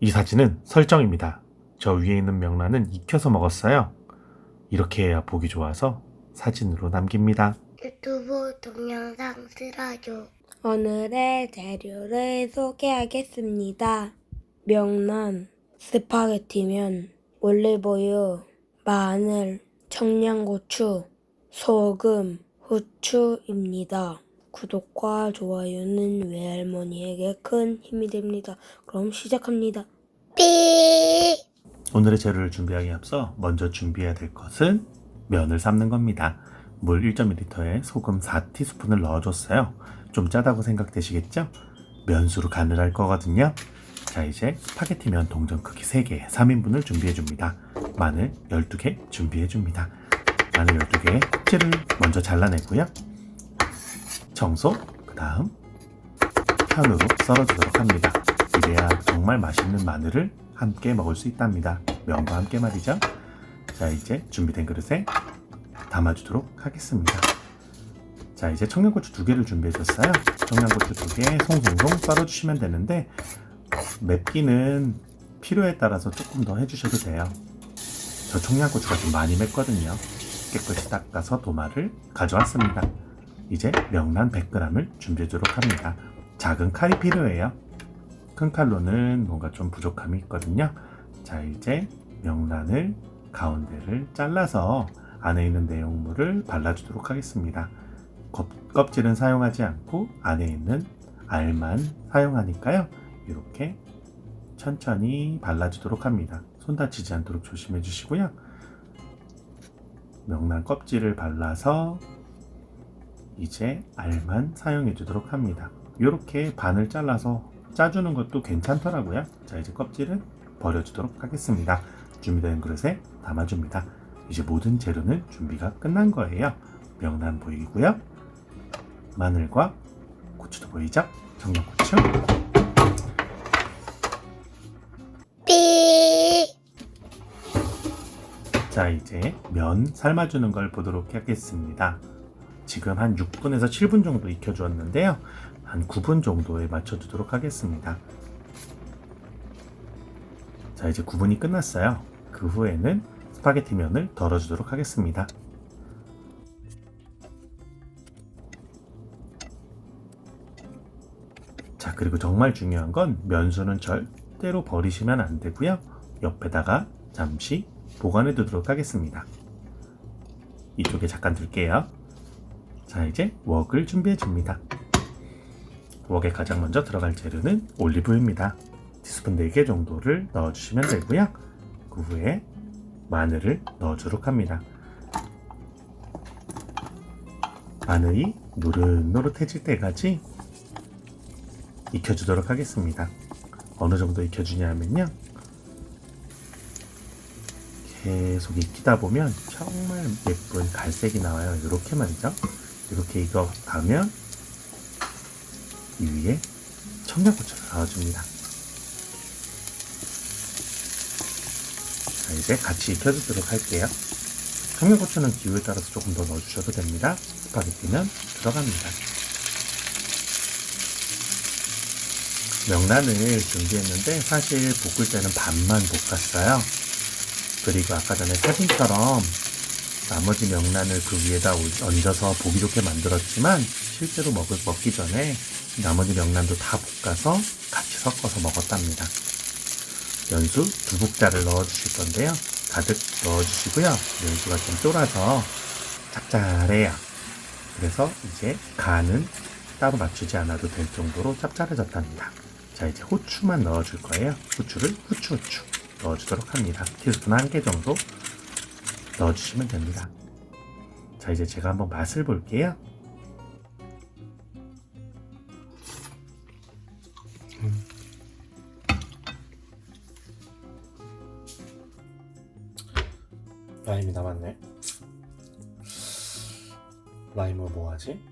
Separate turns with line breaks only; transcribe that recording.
이 사진은 설정입니다. 저 위에 있는 명란은 익혀서 먹었어요. 이렇게 해야 보기 좋아서 사진으로 남깁니다.
유튜브 동영상 틀어줘.
오늘의 재료를 소개하겠습니다. 명란, 스파게티면, 올리브유, 마늘, 청양고추, 소금, 후추입니다. 구독과 좋아요는 외할머니에게 큰 힘이 됩니다. 그럼 시작합니다.
삐.
오늘의 재료를 준비하기에 앞서 먼저 준비해야 될 것은 면을 삶는 겁니다. 물 1.2리터에 소금 4티스푼을 넣어줬어요. 좀 짜다고 생각되시겠죠? 면수로 간을 할 거거든요. 자 이제 스파게티 면 동전 크기 3개 3인분을 준비해 줍니다. 마늘 12개 준비해 줍니다. 마늘 12개의 껍질을 먼저 잘라내고요. 청소, 그 다음 편으로 썰어주도록 합니다. 이래야 정말 맛있는 마늘을 함께 먹을 수 있답니다. 면과 함께 말이죠. 자, 이제 준비된 그릇에 담아주도록 하겠습니다. 자, 이제 청양고추 두 개를 준비해줬어요. 청양고추 두 개 송송송 썰어주시면 되는데 맵기는 필요에 따라서 조금 더 해주셔도 돼요. 저 청양고추가 좀 많이 맵거든요. 깨끗이 닦아서 도마를 가져왔습니다. 이제 명란 100g을 준비해 주도록 합니다. 작은 칼이 필요해요. 큰 칼로는 뭔가 좀 부족함이 있거든요. 자, 이제 명란을 가운데를 잘라서 안에 있는 내용물을 발라주도록 하겠습니다. 껍- 껍질은 사용하지 않고 안에 있는 알만 사용하니까요. 이렇게 천천히 발라주도록 합니다. 손 다치지 않도록 조심해 주시고요. 명란 껍질을 발라서 이제 알만 사용해 주도록 합니다. 이렇게 반을 잘라서 짜주는 것도 괜찮더라고요. 자, 이제 껍질은 버려주도록 하겠습니다. 준비된 그릇에 담아줍니다. 이제 모든 재료는 준비가 끝난 거예요. 명란 보이고요. 마늘과 고추도 보이죠? 청양고추.
삐.
자, 이제 면 삶아주는 걸 보도록 하겠습니다. 지금 한 6분에서 7분 정도 익혀주었는데요. 한 9분 정도에 맞춰주도록 하겠습니다. 자, 이제 9분이 끝났어요. 그 후에는 스파게티 면을 덜어주도록 하겠습니다. 자, 그리고 정말 중요한 건 면수는 절대로 버리시면 안 되고요. 옆에다가 잠시 보관해 두도록 하겠습니다. 이쪽에 잠깐 둘게요. 자, 이제 웍을 준비해 줍니다. 웍에 가장 먼저 들어갈 재료는 올리브유입니다. 티스푼 4개 정도를 넣어주시면 되고요. 그 후에 마늘을 넣어주도록 합니다. 마늘이 노릇노릇해질 때까지 익혀주도록 하겠습니다. 어느 정도 익혀주냐면요. 계속 익히다 보면 정말 예쁜 갈색이 나와요. 이렇게 말이죠. 이렇게 익어 가면 이 위에 청양고추를 넣어줍니다. 자, 이제 같이 익혀주도록 할게요. 청양고추는 기호에 따라서 조금 더 넣어주셔도 됩니다. 스파게티는 들어갑니다. 명란을 준비했는데 사실 볶을 때는 반만 볶았어요. 그리고 아까 전에 사진처럼 나머지 명란을 그 위에다 올- 얹어서 보기 좋게 만들었지만 실제로 먹을, 먹기 전에 나머지 명란도 다 볶아서 같이 섞어서 먹었답니다. 연수 두 국자를 넣어주실 건데요. 가득 넣어주시고요. 연수가 좀 쫄아서 짭짤해요. 그래서 이제 간은 따로 맞추지 않아도 될 정도로 짭짤해졌답니다. 자 이제 후추만 넣어줄 거예요. 후추를 후추 후추 넣어주도록 합니다. 티스푼 한 개 정도 넣어주시면 됩니다. 자 이제 제가 한번 맛을 볼게요. 라임이 남았네. 라임을 뭐 하지?